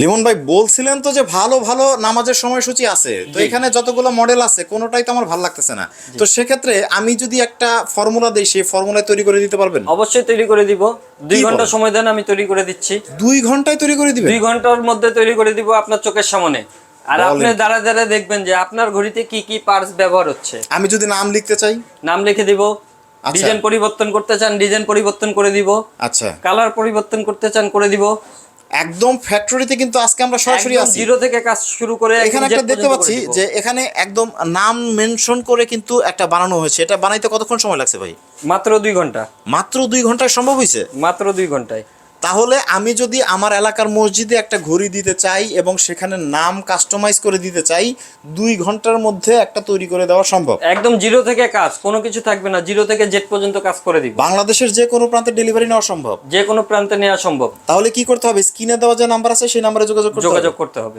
লিমন ভাই বলছিলেন তো যে ভালো ভালো নামাজের সময়সূচি আছে। তো এখানে যতগুলো মডেল আছে কোনোটাই তো আমার ভালো লাগতেছে না। তো সেক্ষেত্রে আমি যদি একটা ফর্মুলা দিই সেই ফর্মুলায় তৈরি করে দিতে পারবেন? অবশ্যই তৈরি করে দিব। দুই ঘণ্টা সময় দেন আমি তৈরি করে দিচ্ছি। দুই ঘন্টায় তৈরি করে দিবেন? দুই ঘণ্টার মধ্যে তৈরি করে দিব আপনার চোখের সামনে। আর আপনি? দাঁড়া দাঁড়া দেখবেন যে আপনার ঘড়িতে কি কি পার্টস ব্যবহার হচ্ছে। আমি যদি নাম লিখতে চাই? নাম লিখে দিব। আচ্ছা। ডিজাইন পরিবর্তন করতে চান ডিজাইন পরিবর্তন করে দিব। আচ্ছা। কালার পরিবর্তন করতে চান করে দিব। একদম ফ্যাক্টরিতে কিন্তু আজকে আমরা সরাসরি আছি। জিরো থেকে কাজ শুরু করে এখানে একটা দেখতে পাচ্ছি যে এখানে একদম নাম মেনশন করে কিন্তু একটা বানানো হয়েছে। এটা বানাইতে কতক্ষণ সময় লাগছে ভাই? মাত্র দুই ঘণ্টা। মাত্র দুই ঘন্টায় সম্ভব হয়েছে? মাত্র দুই ঘন্টায়। তাহলে আমি যদি আমার এলাকার মসজিদে একটা ঘড়ি দিতে চাই এবং সেখানে নাম কাস্টমাইজ করে দিতে চাই দুই ঘণ্টার মধ্যে একটা তৈরি করে দেওয়া সম্ভব। একদম জিরো থেকে কাজ কোনো কিছু থাকবে না জিরো থেকে জেট পর্যন্ত কাজ করে দিব। বাংলাদেশের যে কোনো প্রান্তে ডেলিভারি নেওয়া সম্ভব। যে কোনো প্রান্তে নেওয়া সম্ভব। তাহলে কি করতে হবে? স্ক্রিনে দেওয়া যে নাম্বার আছে সেই নাম্বারে যোগাযোগ যোগাযোগ করতে হবে।